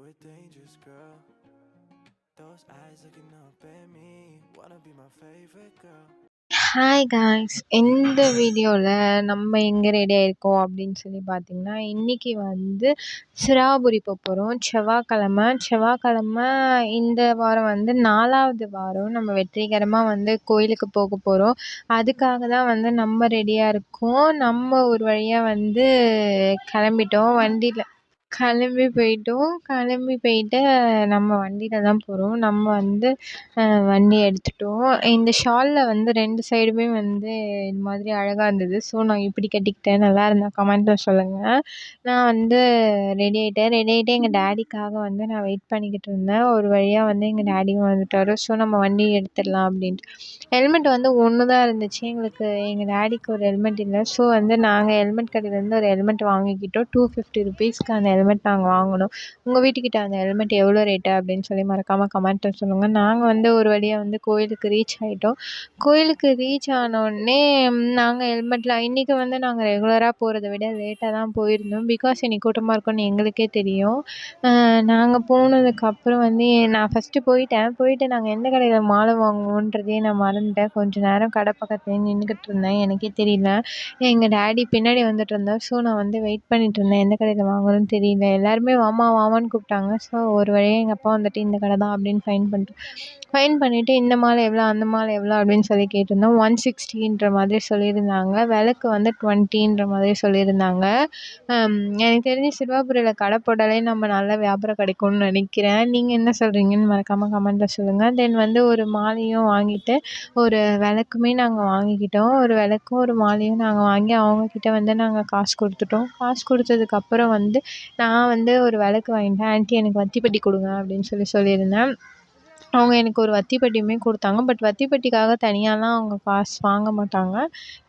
a dangerous girl. Those eyes looking up at me. Wanna be my favorite girl. Hi guys இந்த வீடியோவில் நம்ம எங்கே ready ஆயிருக்கோம் அப்படின்னு சொல்லி பார்த்தீங்கன்னா இன்றைக்கி வந்து சிராபுரி போக போகிறோம் செவ்வாய்க்கிழமை செவ்வாய்க்கிழம இந்த வாரம் வந்து நாலாவது வாரம் நம்ம வெற்றிகரமாக வந்து கோயிலுக்கு போக போகிறோம் அதுக்காக தான் வந்து நம்ம ரெடியாக இருக்கோம் நம்ம ஒரு வழியாக வந்து கிளம்பிட்டோம் வண்டியில் கிளம்பி போய்விட்டோம் கிளம்பி போயிட்டு நம்ம வண்டியில் தான் போகிறோம் நம்ம வந்து வண்டி எடுத்துட்டோம். இந்த ஷாலில் வந்து ரெண்டு சைடுமே வந்து இது மாதிரி அழகாக இருந்தது. ஸோ நான் இப்படி கட்டிக்கிட்டேன். நல்லா இருந்தால் கமெண்ட்டில் சொல்லுங்கள் நான் வந்து ரெடி ஆகிட்டேன் ரெடி ஆகிட்டு எங்கள் டேடிக்காக வந்து நான் வெயிட் பண்ணிக்கிட்டு இருந்தேன். ஒரு வழியாக வந்து எங்கள் டேடியும் வந்துட்டார். ஸோ நம்ம வண்டி எடுத்துடலாம் அப்படின்ட்டு. ஹெல்மெட் வந்து ஒன்று தான் இருந்துச்சு. எங்களுக்கு எங்கள் டேடிக்கு ஒரு ஹெல்மெட் இல்லை. ஸோ வந்து நாங்கள் ஹெல்மெட் கடையிலேருந்து ஒரு ஹெல்மெட் வாங்கிக்கிட்டோம். டூ ஃபிஃப்டி ருபீஸ்க்கு அந்த ஹெல்மெட் நாங்கள் வாங்கினோம் உங்கள் வீட்டுக்கிட்ட அந்த ஹெல்மெட் எவ்வளோ ரேட்டு அப்படின்னு சொல்லி மறக்காமல் கமெண்ட்டில் சொல்லுங்கள் நாங்கள் வந்து ஒரு வழியாக வந்து கோயிலுக்கு ரீச் ஆகிட்டோம் கோயிலுக்கு ரீச் ஆனோடனே நாங்கள் ஹெல்மெட்டில் இன்றைக்கி வந்து நாங்கள் ரெகுலராக போகிறத விட லேட்டாக தான் போயிருந்தோம். பிகாஸ் இன்னைக்கு கூட்டமாக இருக்கும்னு எங்களுக்கே தெரியும். நாங்கள் போனதுக்கப்புறம் வந்து நான் ஃபஸ்ட்டு போயிட்டேன். போயிட்டு நாங்கள் எந்த கடையில் மாலை வாங்குவோன்றதே நான் மறந்துட்டேன். கொஞ்ச நேரம் கடை பக்கத்துலேயே நின்றுக்கிட்டு இருந்தேன். எனக்கே தெரியல. எங்கள் டேடி பின்னாடி வந்துட்டு இருந்தார். ஸோ நான் வந்து வெயிட் பண்ணிட்டு இருந்தேன். எந்த கடையில் வாங்கணும்னு தெரியல. எல்லாருமே வாம்மா வாமான்னு கூப்பிட்டாங்க. ஸோ ஒரு வழியாக எங்கள் அப்பா வந்துட்டு இந்த கடை தான் அப்படின்னு ஃபைன் பண்ணிட்டு ஃபைன் பண்ணிவிட்டு இந்த மாலை எவ்வளோ அந்த மாலை எவ்வளோ அப்படின்னு சொல்லி கேட்டிருந்தோம். ஒன் சிக்ஸ்டின்ற மாதிரி சொல்லியிருந்தாங்க. விளக்கு வந்து டுவெண்ட்டின்ற மாதிரி சொல்லியிருந்தாங்க. எனக்கு தெரிஞ்சு சிறுவாபுரியில் கடை போட்டாலே நம்ம நல்ல வியாபாரம் கிடைக்கும்னு நினைக்கிறேன். நீங்கள் என்ன சொல்கிறீங்கன்னு மறக்காமல் கமெண்ட்டில் சொல்லுங்கள் தென் வந்து ஒரு மாலையும் வாங்கிட்டு ஒரு விளக்குமே நாங்கள் வாங்கிக்கிட்டோம். ஒரு விளக்கும் ஒரு மாலையும் நாங்கள் வாங்கி அவங்கக்கிட்ட வந்து நாங்கள் காசு கொடுத்துட்டோம். காசு கொடுத்ததுக்கப்புறம் வந்து நான் வந்து ஒரு விளக்கு வாங்கிட்டேன். ஆண்ட்டி எனக்கு வத்தி பெட்டி கொடுங்க அப்படின்னு சொல்லி சொல்லியிருந்தேன். அவங்க எனக்கு ஒரு வத்திப்பட்டியுமே கொடுத்தாங்க. பட் வத்திப்பட்டிக்காக தனியாகலாம் அவங்க காசு வாங்க மாட்டாங்க.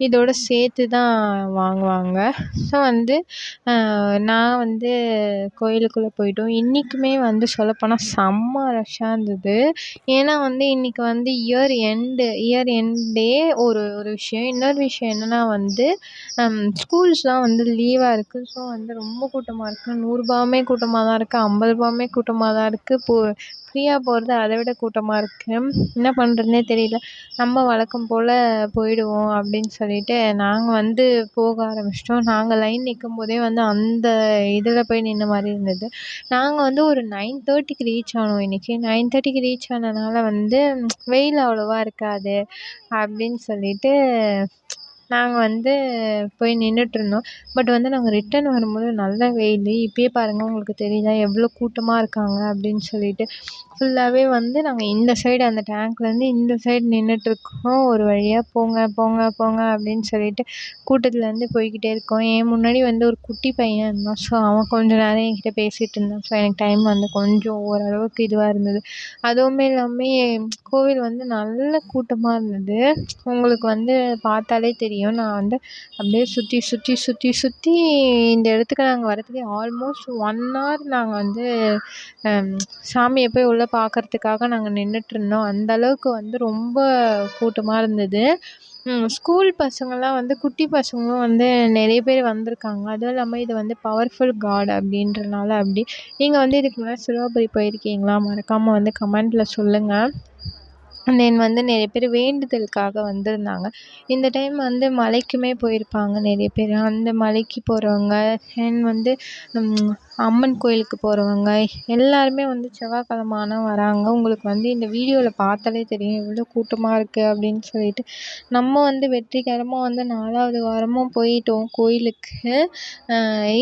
இதோட சேர்த்து தான் வாங்குவாங்க. ஸோ வந்து நான் வந்து கோயிலுக்குள்ளே போயிட்டோம். இன்றைக்குமே வந்து சொல்லப்போனால் செம்ம ரஷ்ஷாக இருந்தது. ஏன்னா வந்து இன்றைக்கி வந்து இயர் எண்டு இயர் எண்டே ஒரு ஒரு விஷயம். இன்னொரு விஷயம் என்னென்னா வந்து ஸ்கூல்ஸ்லாம் வந்து லீவாக இருக்குது ஸோ வந்து ரொம்ப கூட்டமாக இருக்குது நூறுரூபாவுமே கூட்டமாக தான் இருக்குது ஐம்பது ரூபாவுமே கூட்டமாக தான் இருக்குது போ ஃப்ரீயாக போகிறது அதை விட கூட்டமாக இருக்குது என்ன பண்ணுறதுனே தெரியல. நம்ம வழக்கம் போல் போயிடுவோம் அப்படின்னு சொல்லிட்டு நாங்கள் வந்து போக ஆரம்பிச்சிட்டோம். நாங்கள் லைன் நிற்கும் போதே வந்து அந்த இதில் போய் நின்ற மாதிரி இருந்தது. நாங்கள் வந்து ஒரு நைன் தேர்ட்டிக்கு ரீச் ஆனோம் இன்றைக்கி நைன் தேர்ட்டிக்கு ரீச் ஆனதுனால வந்து வெயில் அவ்வளோவா இருக்காது அப்படின்னு சொல்லிட்டு நாங்கள் வந்து போய் நின்றுட்ருந்தோம் பட் வந்து நாங்கள் ரிட்டன் வரும்போது நல்ல வெயில். இப்போயே பாருங்கள் உங்களுக்கு தெரியுதா? எவ்வளோ கூட்டமாக இருக்காங்க அப்படின்னு சொல்லிட்டு. ஃபுல்லாகவே வந்து நாங்கள் இந்த சைடு அந்த டேங்க்லேருந்து இந்த சைடு நின்றுட்ருக்கோம் ஒரு வழியாக போங்க போங்க போங்க அப்படின்னு சொல்லிட்டு கூட்டத்துலேருந்து போய்கிட்டே இருக்கோம். என் முன்னாடி வந்து ஒரு குட்டி பையன் இருந்தான். ஸோ அவன் கொஞ்ச நேரம் என்கிட்ட பேசிகிட்டு இருந்தான். ஸோ எனக்கு டைம் வந்து கொஞ்சம் ஓரளவுக்கு இதுவாக இருந்தது. அதுவுமே இல்லாமல் கோவில் வந்து நல்ல கூட்டமாக இருந்தது. உங்களுக்கு வந்து பார்த்தாலே தெரியும். நான் வந்து அப்படியே சுற்றி சுற்றி சுற்றி சுற்றி இந்த இடத்துக்கு நாங்கள் வரதுக்கே ஆல்மோஸ்ட் ஒன் ஹவர் நாங்கள் வந்து சாமியை போய் உள்ளே பார்க்கறதுக்காக நாங்கள் நின்றுட்ருந்தோம் அந்த அளவுக்கு வந்து ரொம்ப கூட்டமாக இருந்தது. ஸ்கூல் பசங்கள்லாம் வந்து குட்டி பசங்களும் வந்து நிறைய பேர் வந்திருக்காங்க. அதுவும் இல்லாமல் இது வந்து பவர்ஃபுல் காட் அப்படின்றனால அப்படி. நீங்கள் வந்து இதுக்கு முன்னாடி சிவாபுரி போயிருக்கீங்களா? மறக்காமல் வந்து கமெண்ட்டில் சொல்லுங்கள் தென் வந்து நிறைய பேர் வேண்டுதலுக்காக வந்திருந்தாங்க. இந்த டைம் வந்து மலைக்குமே போயிருப்பாங்க நிறைய பேர். அந்த மலைக்கு போகிறவங்க தென் வந்து அம்மன் கோயிலுக்கு போகிறவங்க எல்லாருமே வந்து செவ்வாய்க்கிழம ஆனால் வராங்க. உங்களுக்கு வந்து இந்த வீடியோவில் பார்த்தாலே தெரியும் எவ்வளோ கூட்டமாக இருக்குது அப்படின்னு சொல்லிட்டு. நம்ம வந்து வெற்றிகரமாக வந்து நாலாவது வாரமும் போயிட்டோம் கோயிலுக்கு.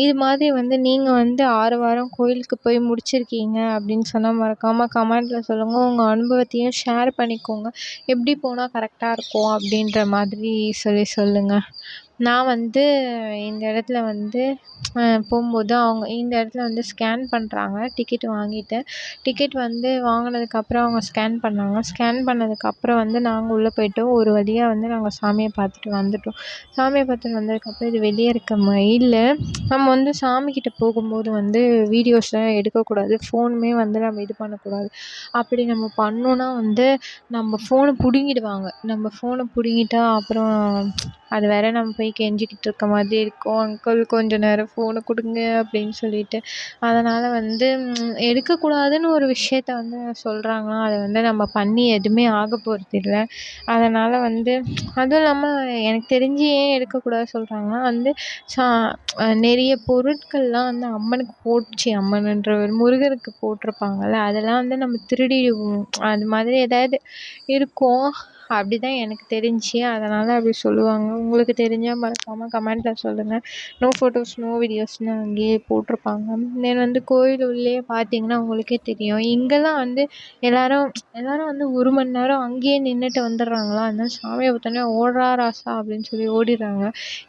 இது மாதிரி வந்து நீங்கள் வந்து ஆறு வாரம் கோயிலுக்கு போய் முடிச்சிருக்கீங்க அப்படின்னு சொன்னால் மறக்காமல் கமெண்ட்டில் சொல்லுங்கள் உங்கள் அனுபவத்தையும் ஷேர் பண்ணிக்கோங்க. எப்படி போனால் கரெக்டாக இருக்கும் அப்படின்ற மாதிரி சொல்லி சொல்லுங்கள் நான் வந்து இந்த இடத்துல வந்து போகும்போது அவங்க இந்த இடத்துல வந்து ஸ்கேன் பண்ணுறாங்க டிக்கெட் வாங்கிட்டு. டிக்கெட் வந்து வாங்கினதுக்கப்புறம் அவங்க ஸ்கேன் பண்ணாங்க. ஸ்கேன் பண்ணதுக்கப்புறம் வந்து நாங்கள் உள்ளே போயிட்டோம். ஒரு வழியாக வந்து நாங்கள் சாமியை பார்த்துட்டு வந்துவிட்டோம் சாமியை பார்த்துட்டு வந்ததுக்கப்புறம் இது வெளியே இருக்க மயில் நம்ம வந்து சாமிக்கிட்ட போகும்போது வந்து வீடியோஸ்லாம் எடுக்கக்கூடாது. ஃபோனுமே வந்து நம்ம இது பண்ணக்கூடாது. அப்படி நம்ம பண்ணோன்னா வந்து நம்ம ஃபோனை பிடுங்கிடுவாங்க. நம்ம ஃபோனை பிடுங்கிட்டா அப்புறம் அது வேறு நம்ம போய் கெஞ்சிக்கிட்டு இருக்க மாதிரி இருக்கும். அங்கிள் கொஞ்சம் நேரம் ஃபோன் கொடுங்க அப்படின்னு சொல்லிட்டு. அதனால் வந்து எடுக்கக்கூடாதுன்னு ஒரு விஷயத்த வந்து சொல்கிறாங்கன்னா அதை வந்து நம்ம பண்ணி எதுவுமே ஆக போகிறதில்ல அதனால் வந்து அதுவும் இல்லாமல் எனக்கு தெரிஞ்சு ஏன் எடுக்கக்கூடாது சொல்கிறாங்கன்னா வந்து சா நிறைய பொருட்கள்லாம் வந்து அம்மனுக்கு போட்டுச்சு. அம்மனுன்ற முருகருக்கு போட்டிருப்பாங்கல்ல அதெல்லாம் வந்து நம்ம திருடிடுவோம். அது மாதிரி ஏதாவது இருக்கும் அப்படி தான் எனக்கு தெரிஞ்சு அதனால் அப்படி சொல்லுவாங்க. உங்களுக்கு தெரிஞ்சால் மறக்காமல் கமெண்ட்டில் சொல்லுங்கள் நோ ஃபோட்டோஸ் நோ வீடியோஸ்னு அங்கேயே போட்டிருப்பாங்க. தென் வந்து கோயில் உள்ளேயே பார்த்தீங்கன்னா உங்களுக்கே தெரியும். இங்கெல்லாம் வந்து எல்லோரும் எல்லோரும் வந்து ஒரு மணி நேரம் அங்கேயே நின்றுட்டு வந்துடுறாங்களா? அதனால் சாமியை பார்த்தோன்னே ஓடுறா ராசா அப்படின்னு சொல்லி ஓடிடுறாங்க.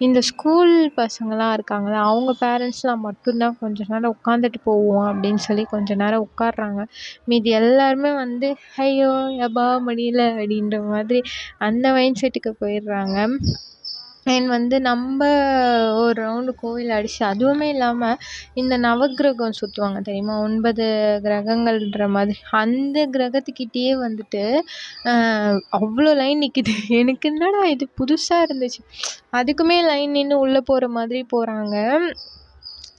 இந்த ஸ்கூல் பசங்களாம் இருக்காங்களே அவங்க பேரண்ட்ஸ்லாம் மட்டும்தான் கொஞ்ச நேரம் உட்காந்துட்டு போவோம் அப்படின்னு சொல்லி கொஞ்ச நேரம் உட்காடுறாங்க மீதி எல்லாருமே வந்து ஐயோ எபா முடியல அப்படின்ற மாதிரி அந்த மைண்ட் செட்டுக்கு போயிடுறாங்க. அண்ட் வந்து நம்ம ஒரு ரவுண்டு கோவில் அடித்து அதுவுமே இல்லாமல் இந்த நவக்கிரகம் சுற்றுவாங்க தெரியுமா? ஒன்பது கிரகங்கள்ன்ற மாதிரி. அந்த கிரகத்துக்கிட்டேயே வந்துட்டு அவ்வளோ லைன் நிற்கிது எனக்கு என்னடா இது புதுசாக இருந்துச்சு. அதுக்குமே லைன் நின்று உள்ளே போகிற மாதிரி போகிறாங்க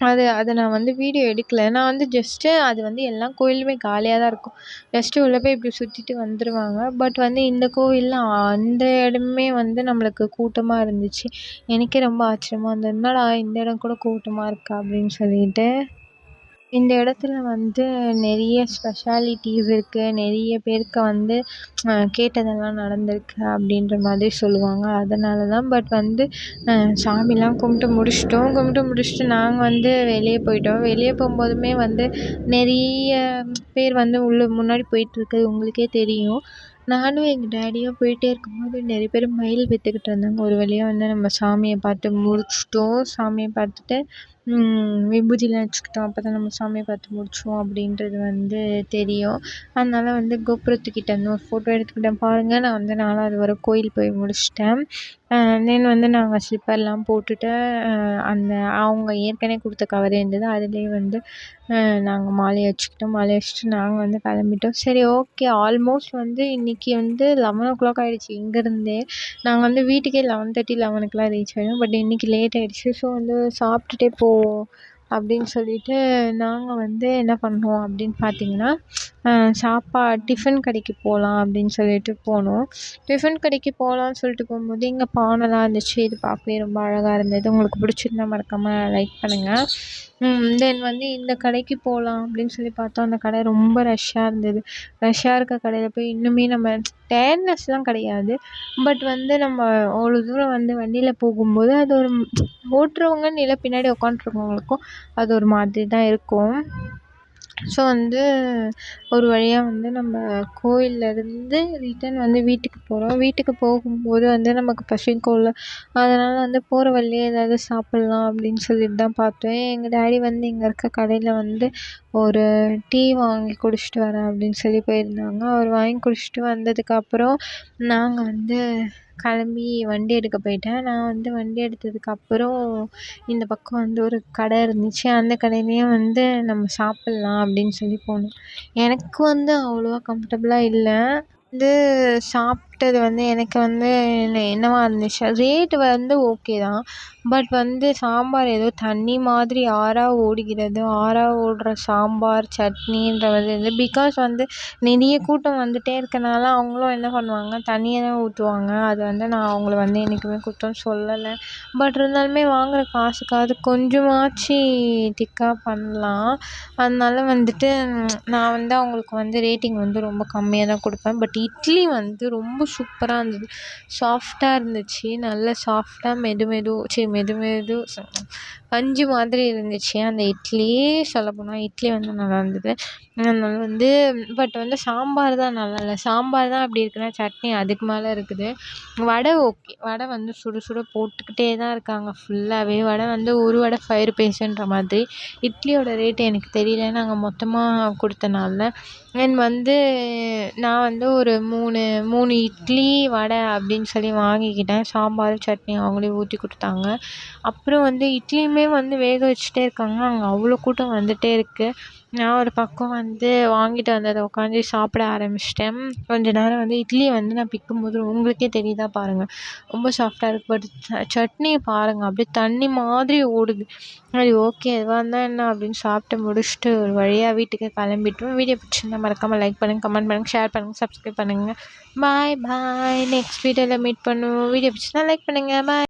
அது அதை நான் வந்து வீடியோ எடுக்கல. நான் வந்து ஜஸ்ட்டு அது வந்து எல்லா கோயிலுமே காலியாக தான் இருக்கும். ஜஸ்ட்டு உள்ளே போய் இப்படி சுற்றிட்டு வந்துடுவாங்க பட் வந்து இந்த கோவிலில் அந்த இடமே வந்து நம்மளுக்கு கூட்டமாக இருந்துச்சு. எனக்கே ரொம்ப ஆச்சரியமாக இருந்தது. என்னடா இந்த இடம் கூட கூட்டமாக இருக்கா? அப்படின்னு சொல்லிட்டு. இந்த இடத்துல வந்து நிறைய ஸ்பெஷாலிட்டிஸ் இருக்குது நிறைய பேருக்கு வந்து கேட்டதெல்லாம் நடந்திருக்கு அப்படின்ற மாதிரி சொல்லுவாங்க. அதனால தான் பட் வந்து சாமிலாம் கும்பிட்டு முடிச்சிட்டோம். கும்பிட்டு முடிச்சுட்டு நாங்கள் வந்து வெளியே போயிட்டோம். வெளியே போகும்போதுமே வந்து நிறைய பேர் வந்து உள்ள முன்னாடி போயிட்டுருக்குது உங்களுக்கே தெரியும். நானும் எங்கள் டேடியும் போயிட்டே இருக்கும்போது நிறைய பேர் மயில் விற்றுக்கிட்டு இருந்தாங்க. ஒரு வழியாக வந்து நம்ம சாமியை பார்த்து முடிச்சிட்டோம். சாமியை பார்த்துட்டு விபூதிலாம் வச்சுக்கிட்டோம். அப்போ தான் நம்ம சாமியை பார்த்து முடித்தோம் அப்படின்றது வந்து தெரியும். அதனால் வந்து கோபுரத்துக்கிட்ட வந்து ஒரு ஃபோட்டோ எடுத்துக்கிட்டேன் பாருங்கள் நான் வந்து நாலாவது வர கோயில் போய் முடிச்சிட்டேன். தென் வந்து நாங்கள் ஸ்லிப்பர்லாம் போட்டுட்டு அந்த அவங்க ஏற்கனவே கொடுத்த கவர் இருந்தது. அதுலேயே வந்து நாங்கள் மாலையை வச்சுக்கிட்டோம் மாலையை வச்சுட்டு நாங்கள் வந்து கிளம்பிட்டோம். சரி ஓகே ஆல்மோஸ்ட் வந்து இன்றைக்கி வந்து லெவன் ஓ கிளாக் ஆகிடுச்சி இங்கேருந்தே நாங்கள் வந்து வீட்டுக்கே லெவன் தேர்ட்டி லெவனுக்குலாம் ரீச் ஆகிடும் பட் இன்றைக்கி லேட் ஆகிடுச்சி ஸோ வந்து சாப்பிட்டுட்டே போவோம். அப்படின்னு சொல்லிட்டு நாங்கள் வந்து என்ன பண்ணோம் அப்படின்னு பார்த்தீங்கன்னா சாப்பாடு டிஃபன் கடைக்கு போகலாம் அப்படின்னு சொல்லிட்டு போனோம். டிஃபன் கடைக்கு போகலான்னு சொல்லிட்டு போகும்போது இங்கே பானைலாம் இருந்துச்சு. இது பார்க்கவே ரொம்ப அழகாக இருந்தது. உங்களுக்கு பிடிச்சிருந்தா மறக்காமல் லைக் பண்ணுங்கள் தென் வந்து இந்த கடைக்கு போகலாம் அப்படின்னு சொல்லி பார்த்தோம். அந்த கடை ரொம்ப ரஷ்ஷாக இருந்தது. ரஷ்ஷாக இருக்க கடையில் போய் இன்னுமே நம்ம டயர்ட்னஸ்லாம் கிடையாது. பட் வந்து நம்ம அவ்வளோ தூரம் வந்து வண்டியில் போகும்போது அது ஒரு ஓட்டுறவங்கன்னு இல்லை பின்னாடி உட்காண்ட்ருக்கவங்களுக்கும் அது ஒரு மாதிரி தான் இருக்கும். ஸோ வந்து ஒரு வழியாக வந்து நம்ம கோயில்லேருந்து ரிட்டன் வந்து வீட்டுக்கு போகிறோம் வீட்டுக்கு போகும்போது வந்து நமக்கு பசிக்கும்ல அதனால் வந்து போகிற வழியிலே ஏதாவது சாப்பிட்லாம் அப்படின்னு சொல்லிட்டு தான் பார்த்தேன். எங்கள் டாடி வந்து இங்கே இருக்க கடையில் வந்து ஒரு டீ வாங்கி குடிச்சிட்டு வரேன் அப்படின்னு சொல்லி போயிருந்தாங்க. அவர் வாங்கி குடிச்சிட்டு வந்ததுக்கப்புறம் நாங்கள் வந்து கிளம்பி வண்டி எடுக்க போயிட்டேன். நான் வந்து வண்டி எடுத்ததுக்கப்புறம் இந்த பக்கம் வந்து ஒரு கடை இருந்துச்சு. அந்த கடையிலையும் வந்து நம்ம சாப்பிட்லாம் அப்படின்னு சொல்லி போனோம். எனக்கு வந்து அவ்வளோவா கம்ஃபர்டபுளாக இல்லை. வந்து சாப்பிட்டது வந்து எனக்கு வந்து என்னவாக இருந்துச்சு? ரேட்டு வந்து ஓகே தான். பட் வந்து சாம்பார் ஏதோ தண்ணி மாதிரி ஆறாக ஓடுகிறது. ஆறாக ஓடுற சாம்பார் சட்னின்ற மாதிரி இது. பிகாஸ் வந்து நிறைய கூட்டம் வந்துகிட்டே இருக்கனால அவங்களும் என்ன பண்ணுவாங்க? தண்ணியை தான் ஊற்றுவாங்க அது வந்து நான் அவங்கள வந்து என்றைக்குமே குற்றம் சொல்லலை. பட் இருந்தாலுமே வாங்குகிற காசுக்காவது கொஞ்சமாச்சு திக்காக பண்ணலாம். அதனால வந்துட்டு நான் வந்து அவங்களுக்கு வந்து ரேட்டிங் வந்து ரொம்ப கம்மியாக தான் கொடுப்பேன். பட் இட்லி வந்து ரொம்ப சூப்பராக இருந்தது. சாஃப்டாக இருந்துச்சு. நல்ல சாஃப்டாக மெது மெது சி மெது மெது பஞ்சு மாதிரி இருந்துச்சு. அந்த இட்லி சொல்லப்போனால் இட்லி வந்து நல்லா இருந்தது. அதனால வந்து பட் வந்து சாம்பார் தான் நல்லா இல்லை. சாம்பார் தான் அப்படி இருக்குன்னா சட்னி அதுக்கு மேலே இருக்குது. வடை ஓகே வடை வந்து சுட சுட போட்டுக்கிட்டே தான் இருக்காங்க. ஃபுல்லாகவே வடை வந்து ஒரு வடை ஃபைவ் ருபீஸுன்ற மாதிரி. இட்லியோட ரேட்டு எனக்கு தெரியல. நாங்கள் மொத்தமாக கொடுத்தனால. தென் வந்து நான் வந்து ஒரு மூணு மூணு இட்லி வடை அப்படின்னு சொல்லி வாங்கிக்கிட்டேன். சாம்பார் சட்னி அவங்களே ஊற்றி கொடுத்தாங்க. அப்புறம் வந்து இட்லியுமே இன்னுமே வந்து வேக வச்சுட்டே இருக்காங்க. அங்கே அவ்வளோ கூட்டம் வந்துகிட்டே இருக்குது நான் ஒரு பக்கம் வந்து வாங்கிட்டு வந்ததை உட்காந்து சாப்பிட ஆரம்பிச்சிட்டேன். கொஞ்ச நேரம் வந்து இட்லியை வந்து நான் பிக்கும்போது உங்களுக்கே தெரியுதா பாருங்கள் ரொம்ப சாஃப்டாக இருக்குது பட் சட்னியை பாருங்கள் அப்படியே தண்ணி மாதிரி ஓடுது. அது ஓகே எதுவாக இருந்தால் என்ன அப்படின்னு சாப்பிட்டு முடிச்சுட்டு ஒரு வழியாக வீட்டுக்கு கிளம்பிட்டோம். வீடியோ பிடிச்சிருந்தா மறக்காமல் லைக் பண்ணுங்கள் கமெண்ட் பண்ணுங்கள் ஷேர் பண்ணுங்கள் சப்ஸ்கிரைப் பண்ணுங்கள் பாய் பாய் நெக்ஸ்ட் வீடியோவில் மீட் பண்ணுவோம். வீடியோ பிடிச்சிருந்தா லைக் பண்ணுங்கள் பாய்